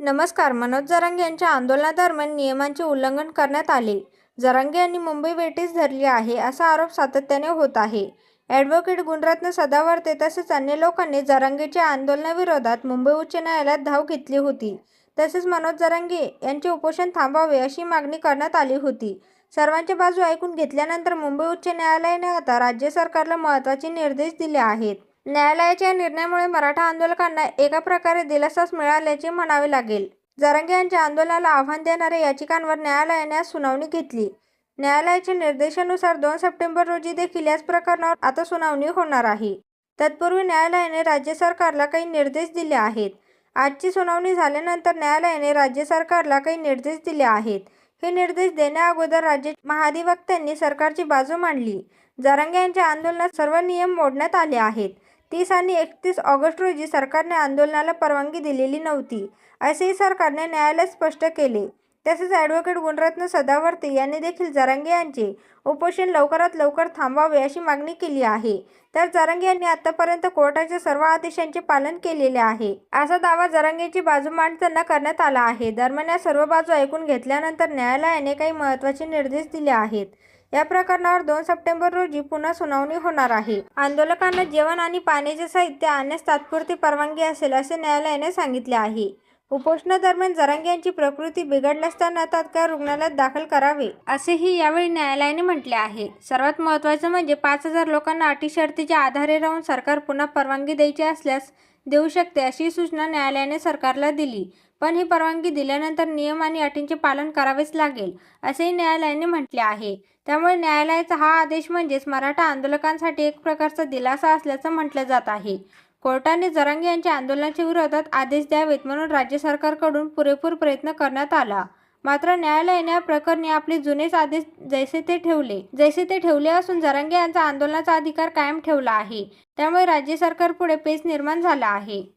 नमस्कार मनोज जरांगे यांच्या आंदोलनादरम्यान नियमांचे उल्लंघन करण्यात आले. जरांगे यांनी मुंबई वेठीस धरली आहे असा आरोप सातत्याने होत आहे. ॲडव्होकेट गुणरत्न सदावर्ते तसेच अन्य लोकांनी जरांगेच्या आंदोलनाविरोधात मुंबई उच्च न्यायालयात धाव घेतली होती. तसेच मनोज जरांगे यांचे उपोषण थांबावे अशी मागणी करण्यात आली होती. सर्वांच्या बाजू ऐकून घेतल्यानंतर मुंबई उच्च न्यायालयाने आता राज्य सरकारला महत्त्वाचे निर्देश दिले आहेत. न्यायालयाच्या निर्णयामुळे मराठा आंदोलकांना एका प्रकारे दिलासाच मिळाल्याचे म्हणावे लागेल. जरांगे यांच्या आंदोलनाला आव्हान देणाऱ्या याचिकांवर न्यायालयाने आज सुनावणी घेतली. न्यायालयाच्या निर्देशानुसार दोन सप्टेंबर रोजी देखील याच प्रकरणावर आता सुनावणी होणार आहे. तत्पूर्वी न्यायालयाने राज्य सरकारला काही निर्देश दिले आहेत. आजची सुनावणी झाल्यानंतर न्यायालयाने राज्य सरकारला काही निर्देश दिले आहेत. हे निर्देश देण्याअगोदर राज्य महाधिवक्त्यांनी सरकारची बाजू मांडली. जरांगे यांच्या आंदोलनात सर्व नियम मोडण्यात आले आहेत. तीस आणि एकतीस ऑगस्ट रोजी सरकारने आंदोलनाला परवानगी दिलेली नव्हती असेही सरकारने न्यायालयात स्पष्ट केले. तसेच ॲडव्होकेट गुणरत्न सदावर्ते यांनी देखील जरांगे यांचे उपोषण लवकरात लवकर थांबवावे अशी मागणी केली आहे. तर जरांगे यांनी आतापर्यंत कोर्टाच्या सर्व आदेशांचे पालन केलेले आहे. असा दावा जरांगेची बाजू मांडताना करण्यात आला आहे. दरम्यान या सर्व बाजू ऐकून घेतल्यानंतर न्यायालयाने काही महत्त्वाचे निर्देश दिले आहेत. या प्रकरणावर दोन सप्टेंबर रोजी पुन्हा सुनावणी होणार आहे. आंदोलकांना जेवण आणि पाण्याचे साहित्य आणण्यास तात्पुरती परवानगी असेल असे न्यायालयाने सांगितले आहे. उपोषणादरम्यान जरांगे यांची प्रकृती बिघडल्यास त्यांना तात्काळ रुग्णालयात दाखल करावे असेही यावेळी न्यायालयाने म्हटले आहे. सर्वात महत्त्वाचं म्हणजे पाच हजार लोकांना अटी शर्तीच्या आधारे राहून सरकार पुन्हा परवानगी द्यायची असल्यास देऊ शकते अशी सूचना न्यायालयाने सरकारला दिली. पण ही परवानगी दिल्यानंतर नियम आणि अटींचे पालन करावेच लागेल असेही न्यायालयाने म्हटले आहे. त्यामुळे न्यायालयाचा हा आदेश म्हणजेच मराठा आंदोलकांसाठी एक प्रकारचा दिलासा असल्याचं म्हटलं जात आहे. कोर्टाने जरांगे यांच्या आंदोलनाच्या विरोधात आदेश द्यावेत म्हणून राज्य सरकारकडून पुरेपूर प्रयत्न करण्यात आला. मात्र न्यायालयाने या प्रकरणी आपले जुनेच आदेश जैसे ते ठेवले. जैसे ते ठेवले असून जरांगे यांचा आंदोलनाचा अधिकार कायम ठेवला आहे. त्यामुळे राज्य सरकारपुढे पेच निर्माण झाला आहे.